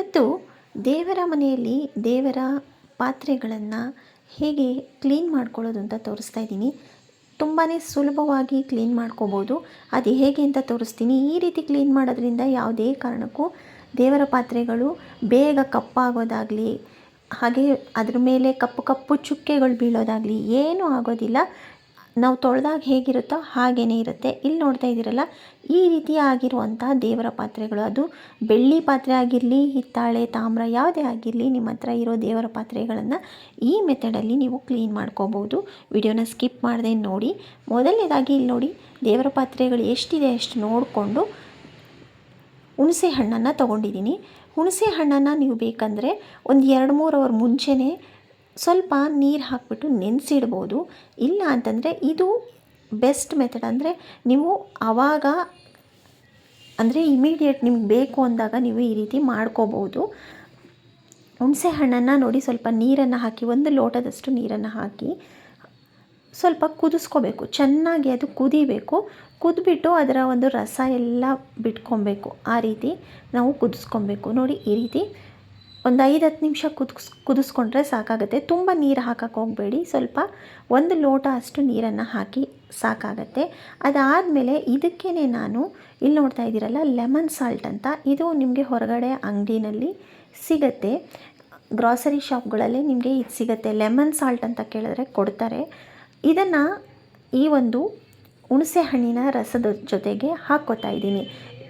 ಇವತ್ತು ದೇವರ ಮನೆಯಲ್ಲಿ ದೇವರ ಪಾತ್ರೆಗಳನ್ನು ಹೇಗೆ ಕ್ಲೀನ್ ಮಾಡ್ಕೊಳ್ಳೋದು ಅಂತ ತೋರಿಸ್ತಾ ಇದ್ದೀನಿ. ತುಂಬಾ ಸುಲಭವಾಗಿ ಕ್ಲೀನ್ ಮಾಡ್ಕೋಬೋದು. ಅದು ಹೇಗೆ ಅಂತ ತೋರಿಸ್ತೀನಿ. ಈ ರೀತಿ ಕ್ಲೀನ್ ಮಾಡೋದ್ರಿಂದ ಯಾವುದೇ ಕಾರಣಕ್ಕೂ ದೇವರ ಪಾತ್ರೆಗಳು ಬೇಗ ಕಪ್ಪಾಗೋದಾಗಲಿ, ಹಾಗೆ ಅದ್ರ ಮೇಲೆ ಕಪ್ಪು ಕಪ್ಪು ಚುಕ್ಕೆಗಳು ಬೀಳೋದಾಗಲಿ ಏನೂ ಆಗೋದಿಲ್ಲ. ನಾವು ತೊಳೆದಾಗ ಹೇಗಿರುತ್ತೋ ಹಾಗೇ ಇರುತ್ತೆ. ಇಲ್ಲಿ ನೋಡ್ತಾ ಇದ್ದೀರಲ್ಲ, ಈ ರೀತಿ ಆಗಿರುವಂಥ ದೇವರ ಪಾತ್ರೆಗಳು. ಅದು ಬೆಳ್ಳಿ ಪಾತ್ರೆ ಆಗಿರಲಿ, ಹಿತ್ತಾಳೆ, ತಾಮ್ರ ಯಾವುದೇ ಆಗಿರಲಿ, ನಿಮ್ಮ ಹತ್ರ ಇರೋ ದೇವರ ಪಾತ್ರೆಗಳನ್ನು ಈ ಮೆಥಡಲ್ಲಿ ನೀವು ಕ್ಲೀನ್ ಮಾಡ್ಕೋಬೋದು. ವಿಡಿಯೋನ ಸ್ಕಿಪ್ ಮಾಡದೆ ನೋಡಿ. ಮೊದಲನೇದಾಗಿ ಇಲ್ಲಿ ನೋಡಿ, ದೇವರ ಪಾತ್ರೆಗಳು ಎಷ್ಟಿದೆ ಅಷ್ಟು ನೋಡಿಕೊಂಡು ಹುಣಸೆ ಹಣ್ಣನ್ನು ತೊಗೊಂಡಿದ್ದೀನಿ. ಹುಣಸೆ ಹಣ್ಣನ್ನು ನೀವು ಬೇಕಂದರೆ ಒಂದು ಎರಡು ಮೂರು ಅವರ್ ಮುಂಚೆನೇ ಸ್ವಲ್ಪ ನೀರು ಹಾಕಿಬಿಟ್ಟು ನೆನೆಸಿಡ್ಬೋದು. ಇಲ್ಲ ಅಂತಂದರೆ ಇದು ಬೆಸ್ಟ್ ಮೆಥಡ್ ಅಂದರೆ ನೀವು ಆವಾಗ ಅಂದರೆ ಇಮಿಡಿಯೇಟ್ ನಿಮ್ಗೆ ಬೇಕು ಅಂದಾಗ ನೀವು ಈ ರೀತಿ ಮಾಡ್ಕೋಬೋದು. ಹುಣಸೆ ಹಣ್ಣನ್ನು ನೋಡಿ ಸ್ವಲ್ಪ ನೀರನ್ನು ಹಾಕಿ, ಒಂದು ಲೋಟದಷ್ಟು ನೀರನ್ನು ಹಾಕಿ ಸ್ವಲ್ಪ ಕುದಿಸ್ಕೋಬೇಕು. ಚೆನ್ನಾಗಿ ಅದು ಕುದಿಬೇಕು. ಕುದ್ಬಿಟ್ಟು ಅದರ ಒಂದು ರಸ ಎಲ್ಲ ಬಿಟ್ಕೊಬೇಕು. ಆ ರೀತಿ ನಾವು ಕುದಿಸ್ಕೊಬೇಕು. ನೋಡಿ ಈ ರೀತಿ ಒಂದು ಐದು ಹತ್ತು ನಿಮಿಷ ಕುದಿಸ್ ಕುದಿಸ್ಕೊಂಡ್ರೆ ಸಾಕಾಗುತ್ತೆ. ತುಂಬ ನೀರು ಹಾಕಕ್ಕೆ ಹೋಗಬೇಡಿ. ಸ್ವಲ್ಪ ಒಂದು ಲೋಟ ಅಷ್ಟು ನೀರನ್ನು ಹಾಕಿ ಸಾಕಾಗತ್ತೆ. ಅದಾದಮೇಲೆ ಇದಕ್ಕೇ ನಾನು ಇಲ್ಲಿ ನೋಡ್ತಾ ಇದ್ದೀರಲ್ಲ, ಲೆಮನ್ ಸಾಲ್ಟ್ ಅಂತ. ಇದು ನಿಮಗೆ ಹೊರಗಡೆ ಅಂಗಡಿನಲ್ಲಿ ಸಿಗತ್ತೆ. ಗ್ರಾಸರಿ ಶಾಪ್ಗಳಲ್ಲಿ ನಿಮಗೆ ಇದು ಸಿಗುತ್ತೆ. ಲೆಮನ್ ಸಾಲ್ಟ್ ಅಂತ ಕೇಳಿದ್ರೆ ಕೊಡ್ತಾರೆ. ಇದನ್ನು ಈ ಒಂದು ಹುಣಸೆ ಹಣ್ಣಿನ ರಸದ ಜೊತೆಗೆ ಹಾಕ್ಕೋತಾ ಇದ್ದೀನಿ.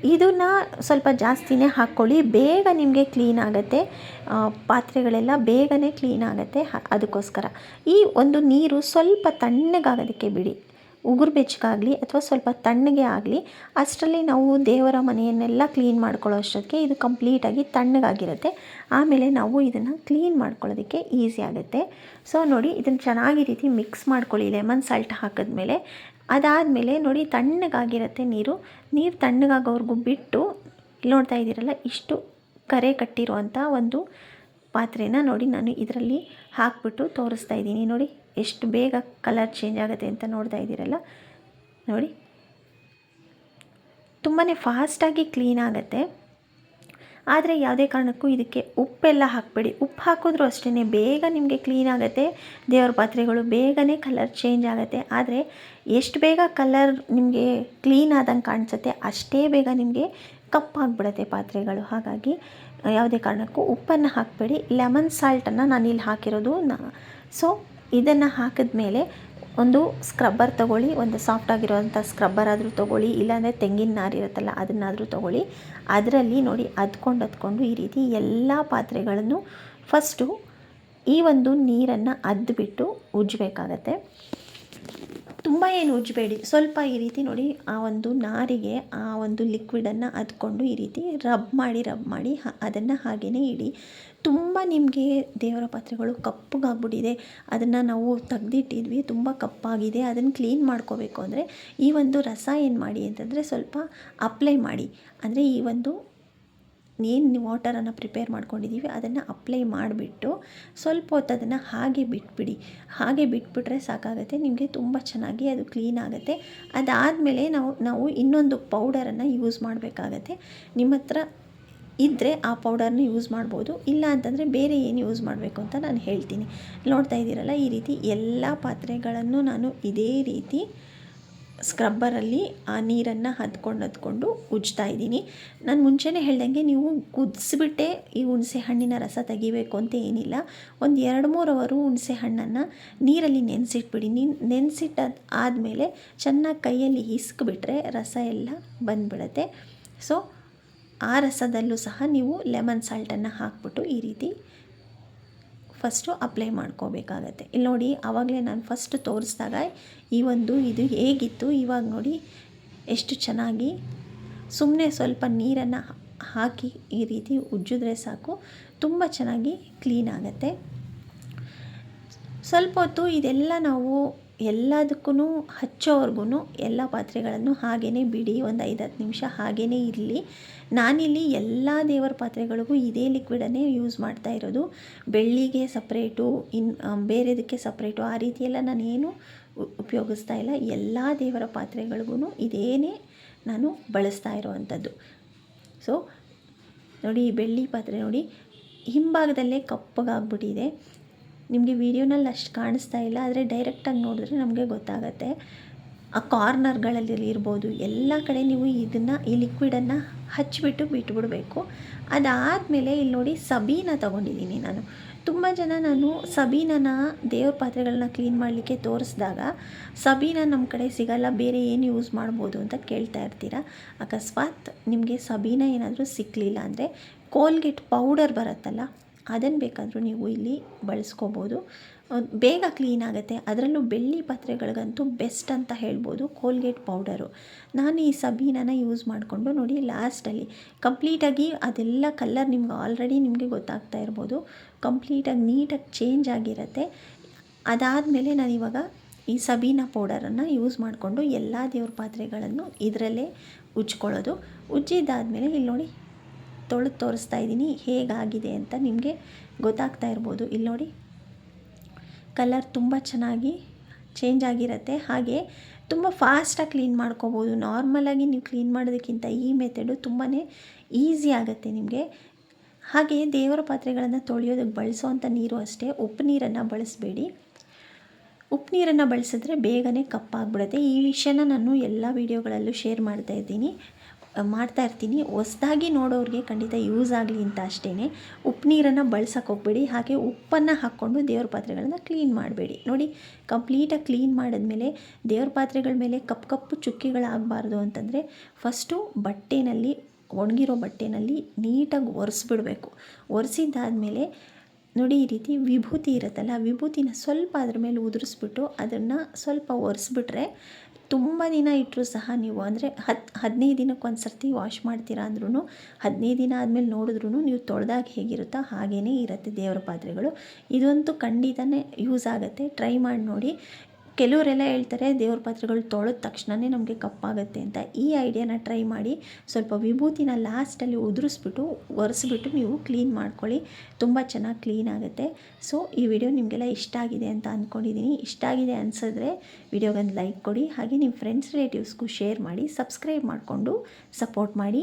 ಇದನ್ನು ಸ್ವಲ್ಪ ಜಾಸ್ತಿನೇ ಹಾಕ್ಕೊಳ್ಳಿ. ಬೇಗ ನಿಮಗೆ ಕ್ಲೀನ್ ಆಗುತ್ತೆ. ಪಾತ್ರೆಗಳೆಲ್ಲ ಬೇಗನೆ ಕ್ಲೀನ್ ಆಗುತ್ತೆ. ಅದಕ್ಕೋಸ್ಕರ. ಈ ಒಂದು ನೀರು ಸ್ವಲ್ಪ ತಣ್ಣಗಾಗೋದಕ್ಕೆ ಬಿಡಿ. ಉಗುರು ಬೆಚ್ಚಗಾಗಲಿ ಅಥವಾ ಸ್ವಲ್ಪ ತಣ್ಣಗೆ ಆಗಲಿ, ಅಷ್ಟರಲ್ಲಿ ನಾವು ದೇವರ ಮನೆಯನ್ನೆಲ್ಲ ಕ್ಲೀನ್ ಮಾಡ್ಕೊಳ್ಳೋ ಅಷ್ಟಕ್ಕೆ ಇದು ಕಂಪ್ಲೀಟಾಗಿ ತಣ್ಣಗಾಗಿರುತ್ತೆ. ಆಮೇಲೆ ನಾವು ಇದನ್ನು ಕ್ಲೀನ್ ಮಾಡ್ಕೊಳ್ಳೋದಕ್ಕೆ ಈಸಿ ಆಗುತ್ತೆ. ಸೊ ನೋಡಿ ಇದನ್ನು ಚೆನ್ನಾಗಿ ರೀತಿ ಮಿಕ್ಸ್ ಮಾಡ್ಕೊಳ್ಳಿ ಲೆಮನ್ ಸಾಲ್ಟ್ ಹಾಕಿದ್ಮೇಲೆ. ಅದಾದಮೇಲೆ ನೋಡಿ ತಣ್ಣಗಾಗಿರುತ್ತೆ ನೀರು. ನೀರು ತಣ್ಣಗಾಗೋವರೆಗೂ ಬಿಟ್ಟು ಇಲ್ಲಿ ನೋಡ್ತಾ ಇದ್ದೀರಲ್ಲ, ಇಷ್ಟು ಕರೆ ಕಟ್ಟಿರುವಂಥ ಒಂದು ಪಾತ್ರೆನ ನೋಡಿ ನಾನು ಇದರಲ್ಲಿ ಹಾಕ್ಬಿಟ್ಟು ತೋರಿಸ್ತಾ ಇದ್ದೀನಿ. ನೋಡಿ, ಎಷ್ಟು ಬೇಗ ಕಲರ್ ಚೇಂಜ್ ಆಗುತ್ತೆ ಅಂತ ನೋಡ್ತಾ ಇದ್ದೀರಲ್ಲ? ನೋಡಿ. ತುಂಬಾ ಫಾಸ್ಟಾಗಿ ಕ್ಲೀನ್ ಆಗುತ್ತೆ. ಆದರೆ ಯಾವುದೇ ಕಾರಣಕ್ಕೂ ಇದಕ್ಕೆ ಉಪ್ಪೆಲ್ಲ ಹಾಕಬೇಡಿ. ಉಪ್ಪು ಹಾಕಿದ್ರೂ ಅಷ್ಟೇ ಬೇಗ ನಿಮಗೆ ಕ್ಲೀನ್ ಆಗುತ್ತೆ. ದೇವ್ರ ಪಾತ್ರೆಗಳು ಬೇಗನೆ ಕಲರ್ ಚೇಂಜ್ ಆಗುತ್ತೆ. ಆದರೆ ಎಷ್ಟು ಬೇಗ ಕಲರ್ ನಿಮಗೆ ಕ್ಲೀನ್ ಆದಂಗೆ ಕಾಣಿಸುತ್ತೆ ಅಷ್ಟೇ ಬೇಗ ನಿಮಗೆ ಕಪ್ಪಾಗಿಬಿಡುತ್ತೆ ಪಾತ್ರೆಗಳು. ಹಾಗಾಗಿ ಯಾವುದೇ ಕಾರಣಕ್ಕೂ ಉಪ್ಪನ್ನು ಹಾಕಬೇಡಿ. ಲೆಮನ್ ಸಾಲ್ಟನ್ನು ನಾನಿಲ್ಲಿ ಹಾಕಿರೋದು ನ, ಸೊ ಇದನ್ನು ಹಾಕಿದ್ಮೇಲೆ ಒಂದು ಸ್ಕ್ರಬ್ಬರ್ ತೊಗೊಳ್ಳಿ, ಒಂದು ಸಾಫ್ಟ್ ಆಗಿರೋವಂಥ ಸ್ಕ್ರಬ್ಬರ್ ಆದರೂ ತೊಗೊಳ್ಳಿ, ಇಲ್ಲಾಂದರೆ ತೆಂಗಿನ ನಾರು ಇರುತ್ತಲ್ಲ ಅದನ್ನಾದರೂ ತೊಗೊಳ್ಳಿ. ಅದರಲ್ಲಿ ನೋಡಿ ಅದ್ಕೊಂಡು ಅದ್ಕೊಂಡು ಈ ರೀತಿ ಎಲ್ಲ ಪಾತ್ರೆಗಳನ್ನು ಫಸ್ಟು ಈ ಒಂದು ನೀರನ್ನು ಅದ್ಬಿಟ್ಟು ಉಜ್ಜಬೇಕಾಗತ್ತೆ. ತುಂಬ ಏನು ಉಜ್ಜಬೇಡಿ. ಸ್ವಲ್ಪ ಈ ರೀತಿ ನೋಡಿ, ಆ ಒಂದು ನಾರಿಗೆ ಆ ಒಂದು ಲಿಕ್ವಿಡನ್ನು ಅದ್ಕೊಂಡು ಈ ರೀತಿ ರಬ್ ಮಾಡಿ ರಬ್ ಮಾಡಿ ಅದನ್ನು ಹಾಗೆಯೇ ಇಡಿ. ತುಂಬ ನಿಮಗೆ ದೇವರ ಪಾತ್ರೆಗಳು ಕಪ್ಪಗಾಗ್ಬಿಟ್ಟಿದೆ. ಅದನ್ನು ನಾವು ತೆಗ್ದಿಟ್ಟಿದ್ವಿ, ತುಂಬ ಕಪ್ಪಾಗಿದೆ. ಅದನ್ನು ಕ್ಲೀನ್ ಮಾಡ್ಕೋಬೇಕು ಅಂದರೆ ಈ ಒಂದು ರಸ ಏನು ಮಾಡಿ ಅಂತಂದರೆ ಸ್ವಲ್ಪ ಅಪ್ಲೈ ಮಾಡಿ. ಅಂದರೆ ಈ ಒಂದು ಏನು ವಾಟರನ್ನು ಪ್ರಿಪೇರ್ ಮಾಡ್ಕೊಂಡಿದ್ದೀವಿ ಅದನ್ನು ಅಪ್ಲೈ ಮಾಡಿಬಿಟ್ಟು ಸ್ವಲ್ಪ ಹೊತ್ತು ಅದನ್ನು ಹಾಗೆ ಬಿಟ್ಬಿಡಿ. ಹಾಗೆ ಬಿಟ್ಬಿಟ್ರೆ ಸಾಕಾಗುತ್ತೆ, ನಿಮಗೆ ತುಂಬ ಚೆನ್ನಾಗಿ ಅದು ಕ್ಲೀನ್ ಆಗುತ್ತೆ. ಅದಾದಮೇಲೆ ನಾವು ನಾವು ಇನ್ನೊಂದು ಪೌಡರನ್ನು ಯೂಸ್ ಮಾಡಬೇಕಾಗತ್ತೆ. ನಿಮ್ಮ ಹತ್ರ ಇದ್ದರೆ ಆ ಪೌಡರ್ನ ಯೂಸ್ ಮಾಡ್ಬೋದು, ಇಲ್ಲ ಅಂತಂದರೆ ಬೇರೆ ಏನು ಯೂಸ್ ಮಾಡಬೇಕು ಅಂತ ನಾನು ಹೇಳ್ತೀನಿ. ನೋಡ್ತಾ ಇದ್ದೀರಲ್ಲ, ಈ ರೀತಿ ಎಲ್ಲ ಪಾತ್ರೆಗಳನ್ನು ನಾನು ಇದೇ ರೀತಿ ಸ್ಕ್ರಬ್ಬರಲ್ಲಿ ಆ ನೀರನ್ನು ಹದ್ಕೊಂಡು ಹದ್ಕೊಂಡು ಉಜ್ತಾ ಇದ್ದೀನಿ. ನಾನು ಮುಂಚೆನೇ ಹೇಳ್ದಂಗೆ ನೀವು ಕುದಿಸ್ಬಿಟ್ಟೆ ಈ ಹುಣಸೆ ಹಣ್ಣಿನ ರಸ ತೆಗಿಬೇಕು ಅಂತ ಏನಿಲ್ಲ. ಒಂದು ಎರಡು ಮೂರು ಅವರು ಹುಣಸೆ ಹಣ್ಣನ್ನು ನೀರಲ್ಲಿ ನೆನೆಸಿಟ್ಬಿಡಿ. ನೀನು ನೆನೆಸಿಟ್ಟ ಆದಮೇಲೆ ಚೆನ್ನಾಗಿ ಕೈಯಲ್ಲಿ ಹಿಸ್ಕ್ಬಿಟ್ರೆ ರಸ ಎಲ್ಲ ಬಂದ್ಬಿಡುತ್ತೆ. ಸೊ ಆ ರಸದಲ್ಲೂ ಸಹ ನೀವು ಲೆಮನ್ ಸಾಲ್ಟನ್ನು ಹಾಕ್ಬಿಟ್ಟು ಈ ರೀತಿ ಫಸ್ಟು ಅಪ್ಲೈ ಮಾಡ್ಕೋಬೇಕಾಗತ್ತೆ. ಇಲ್ಲಿ ನೋಡಿ, ಆವಾಗಲೇ ನಾನು ಫಸ್ಟ್ ತೋರಿಸಿದಾಗ ಈ ಒಂದು ಇದು ಹೇಗಿತ್ತು, ಇವಾಗ ನೋಡಿ ಎಷ್ಟು ಚೆನ್ನಾಗಿ ಸುಮ್ಮನೆ ಸ್ವಲ್ಪ ನೀರನ್ನು ಹಾಕಿ ಈ ರೀತಿ ಉಜ್ಜಿದ್ರೆ ಸಾಕು, ತುಂಬ ಚೆನ್ನಾಗಿ ಕ್ಲೀನ್ ಆಗುತ್ತೆ. ಸ್ವಲ್ಪ ಹೊತ್ತು ಇದೆಲ್ಲ ನಾವು ಎಲ್ಲದಕ್ಕೂ ಹಚ್ಚೋವರೆಗೂ ಎಲ್ಲ ಪಾತ್ರೆಗಳನ್ನು ಹಾಗೆಯೇ ಬಿಡಿ, ಒಂದು ಐದು ಹತ್ತು ನಿಮಿಷ ಹಾಗೆಯೇ ಇರಲಿ. ನಾನಿಲ್ಲಿ ಎಲ್ಲ ದೇವರ ಪಾತ್ರೆಗಳಿಗೂ ಇದೇ ಲಿಕ್ವಿಡನ್ನೇ ಯೂಸ್ ಮಾಡ್ತಾ ಇರೋದು. ಬೆಳ್ಳಿಗೆ ಸಪ್ರೇಟು ಇನ್ನು ಬೇರೆದಕ್ಕೆ ಸಪ್ರೇಟು ಆ ರೀತಿಯೆಲ್ಲ ನಾನೇನು ಉಪಯೋಗಿಸ್ತಾ ಇಲ್ಲ. ಎಲ್ಲ ದೇವರ ಪಾತ್ರೆಗಳಿಗೂ ಇದೇನೇ ನಾನು ಬಳಸ್ತಾ ಇರೋವಂಥದ್ದು. ಸೊ ನೋಡಿ ಬೆಳ್ಳಿ ಪಾತ್ರೆ ನೋಡಿ, ಹಿಂಭಾಗದಲ್ಲೇ ಕಪ್ಪಗಾಗ್ಬಿಟ್ಟಿದೆ. ನಿಮಗೆ ವೀಡಿಯೋನಲ್ಲಿ ಅಷ್ಟು ಕಾಣಿಸ್ತಾ ಇಲ್ಲ, ಆದರೆ ಡೈರೆಕ್ಟಾಗಿ ನೋಡಿದ್ರೆ ನಮಗೆ ಗೊತ್ತಾಗತ್ತೆ. ಆ ಕಾರ್ನರ್ಗಳಲ್ಲಿ ಇರ್ಬೋದು, ಎಲ್ಲ ಕಡೆ ನೀವು ಇದನ್ನು, ಈ ಲಿಕ್ವಿಡನ್ನು ಹಚ್ಚಿಬಿಟ್ಟು ಬಿಟ್ಬಿಡಬೇಕು. ಅದಾದಮೇಲೆ ಇಲ್ಲಿ ನೋಡಿ ಸಬೀನ ತೊಗೊಂಡಿದ್ದೀನಿ ನಾನು. ತುಂಬ ಜನ ನಾನು ಸಬೀನನ ದೇವ್ರ ಪಾತ್ರೆಗಳನ್ನ ಕ್ಲೀನ್ ಮಾಡಲಿಕ್ಕೆ ತೋರಿಸಿದಾಗ, ಸಬೀನ ನಮ್ಮ ಕಡೆ ಸಿಗಲ್ಲ, ಬೇರೆ ಏನು ಯೂಸ್ ಮಾಡ್ಬೋದು ಅಂತ ಕೇಳ್ತಾ ಇರ್ತೀರ? ಅಕಸ್ಮಾತ್ ನಿಮಗೆ ಸಬೀನ ಏನಾದರೂ ಸಿಕ್ಕಲಿಲ್ಲ ಅಂದರೆ ಕೋಲ್ಗೇಟ್ ಪೌಡರ್ ಬರುತ್ತಲ್ಲ ಅದನ್ನು ಬೇಕಾದರೂ ನೀವು ಇಲ್ಲಿ ಬಳಸ್ಕೋಬೋದು. ಬೇಗ ಕ್ಲೀನ್ ಆಗುತ್ತೆ. ಅದರಲ್ಲೂ ಬೆಳ್ಳಿ ಪಾತ್ರೆಗಳಿಗಂತೂ ಬೆಸ್ಟ್ ಅಂತ ಹೇಳ್ಬೋದು ಕೋಲ್ಗೇಟ್ ಪೌಡರು ನಾನು ಈ ಸಬೀನನ ಯೂಸ್ ಮಾಡಿಕೊಂಡು ನೋಡಿ ಲಾಸ್ಟಲ್ಲಿ ಕಂಪ್ಲೀಟಾಗಿ ಅದೆಲ್ಲ ಕಲರ್ ನಿಮ್ಗೆ ಆಲ್ರೆಡಿ ನಿಮಗೆ ಗೊತ್ತಾಗ್ತಾ ಇರ್ಬೋದು. ಕಂಪ್ಲೀಟಾಗಿ ನೀಟಾಗಿ ಚೇಂಜ್ ಆಗಿರುತ್ತೆ. ಅದಾದಮೇಲೆ ನಾನಿವಾಗ ಈ ಸಬೀನ ಪೌಡರನ್ನು ಯೂಸ್ ಮಾಡಿಕೊಂಡು ಎಲ್ಲ ದೇವ್ರ ಪಾತ್ರೆಗಳನ್ನು ಇದರಲ್ಲೇ ಉಜ್ಕೊಳ್ಳೋದು. ಉಜ್ಜಿದ್ದಾದಮೇಲೆ ಇಲ್ಲಿ ನೋಡಿ ತೊಳೆದು ತೋರಿಸ್ತಾ ಇದ್ದೀನಿ. ಹೇಗಾಗಿದೆ ಅಂತ ನಿಮಗೆ ಗೊತ್ತಾಗ್ತಾ ಇರ್ಬೋದು. ಇಲ್ಲಿ ನೋಡಿ, ಕಲರ್ ತುಂಬ ಚೆನ್ನಾಗಿ ಚೇಂಜ್ ಆಗಿರುತ್ತೆ. ಹಾಗೆ ತುಂಬ ಫಾಸ್ಟಾಗಿ ಕ್ಲೀನ್ ಮಾಡ್ಕೋಬೋದು. ನಾರ್ಮಲಾಗಿ ನೀವು ಕ್ಲೀನ್ ಮಾಡೋದಕ್ಕಿಂತ ಈ ಮೆಥಡು ತುಂಬಾ ಈಸಿ ಆಗುತ್ತೆ ನಿಮಗೆ. ಹಾಗೆ ದೇವರ ಪಾತ್ರೆಗಳನ್ನು ತೊಳೆಯೋದಕ್ಕೆ ಬಳಸೋವಂಥ ನೀರು ಅಷ್ಟೇ. ಉಪ್ಪು ನೀರನ್ನು ಬಳಸಬೇಡಿ. ಉಪ್ಪು ನೀರನ್ನು ಬಳಸಿದ್ರೆ ಬೇಗನೆ ಕಪ್ಪಾಗ್ಬಿಡುತ್ತೆ. ಈ ವಿಷಯನ ನಾನು ಎಲ್ಲ ವೀಡಿಯೋಗಳಲ್ಲೂ ಶೇರ್ ಮಾಡ್ತಾ ಇದ್ದೀನಿ. ಮಾಡ್ತಾ ಇರ್ತೀನಿ. ಹೊಸ್ದಾಗಿ ನೋಡೋರಿಗೆ ಖಂಡಿತ ಯೂಸ್ ಆಗಲಿ ಅಂತ ಅಷ್ಟೇ ಉಪ್ಪು ನೀರನ್ನು ಬಳಸಕ್ಕೆ ಹೋಗಬೇಡಿ. ಹಾಗೆ ಉಪ್ಪನ್ನು ಹಾಕ್ಕೊಂಡು ದೇವ್ರ ಪಾತ್ರೆಗಳನ್ನ ಕ್ಲೀನ್ ಮಾಡಬೇಡಿ. ನೋಡಿ ಕಂಪ್ಲೀಟಾಗಿ ಕ್ಲೀನ್ ಮಾಡಿದ್ಮೇಲೆ ದೇವ್ರ ಪಾತ್ರೆಗಳ ಮೇಲೆ ಕಪ್ಪು ಕಪ್ಪು ಚುಕ್ಕಿಗಳಾಗಬಾರ್ದು ಅಂತಂದರೆ ಫಸ್ಟು ಬಟ್ಟೆನಲ್ಲಿ, ಒಣಗಿರೋ ಬಟ್ಟೆನಲ್ಲಿ ನೀಟಾಗಿ ಒರೆಸ್ಬಿಡ್ಬೇಕು. ಒರೆಸಿದ್ದಾದಮೇಲೆ ನೋಡಿ ಈ ರೀತಿ ವಿಭೂತಿ ಇರುತ್ತಲ್ಲ ವಿಭೂತಿನ ಸ್ವಲ್ಪ ಅದ್ರ ಮೇಲೆ ಉದುರಿಸ್ಬಿಟ್ಟು ಅದನ್ನು ಸ್ವಲ್ಪ ಒರೆಸ್ಬಿಟ್ರೆ ತುಂಬ ದಿನ ಇಟ್ಟರೂ ಸಹ ನೀವು. ಅಂದರೆ ಹತ್ತು ಹದಿನೈದು ದಿನಕ್ಕೆ ಒಂದು ಸರ್ತಿ ವಾಶ್ ಮಾಡ್ತೀರಾ ಅಂದ್ರೂ ಹದಿನೈದು ದಿನ ಆದಮೇಲೆ ನೋಡಿದ್ರೂ ನೀವು ತೊಳೆದಾಗ ಹೇಗಿರುತ್ತೋ ಹಾಗೇ ಇರುತ್ತೆ ದೇವರ ಪಾತ್ರೆಗಳು. ಇದಂತೂ ಖಂಡಿತನೇ ಯೂಸ್ ಆಗುತ್ತೆ. ಟ್ರೈ ಮಾಡಿ ನೋಡಿ. ಕೆಲವರೆಲ್ಲ ಹೇಳ್ತಾರೆ, ದೇವ್ರ ಪಾತ್ರೆಗಳು ತೊಳೆದ ತಕ್ಷಣವೇ ನಮಗೆ ಕಪ್ಪಾಗುತ್ತೆ ಅಂತ. ಈ ಐಡಿಯಾನ ಟ್ರೈ ಮಾಡಿ ಸ್ವಲ್ಪ ವಿಭೂತಿನ ಲಾಸ್ಟಲ್ಲಿ ಉದುರಿಸ್ಬಿಟ್ಟು, ಒರೆಸ್ಬಿಟ್ಟು ನೀವು ಕ್ಲೀನ್ ಮಾಡ್ಕೊಳ್ಳಿ. ತುಂಬ ಚೆನ್ನಾಗಿ ಕ್ಲೀನ್ ಆಗುತ್ತೆ. ಸೊ ಈ ವಿಡಿಯೋ ನಿಮಗೆಲ್ಲ ಇಷ್ಟ ಆಗಿದೆ ಅಂತ ಅಂದ್ಕೊಂಡಿದ್ದೀನಿ ಇಷ್ಟ ಆಗಿದೆ ಅನಿಸಿದ್ರೆ ವಿಡಿಯೋಗೊಂದು ಲೈಕ್ ಕೊಡಿ. ಹಾಗೆ ನಿಮ್ಮ ಫ್ರೆಂಡ್ಸ್ ರಿಲೇಟಿವ್ಸ್ಗೂ ಶೇರ್ ಮಾಡಿ ಸಬ್ಸ್ಕ್ರೈಬ್ ಮಾಡಿಕೊಂಡು ಸಪೋರ್ಟ್ ಮಾಡಿ.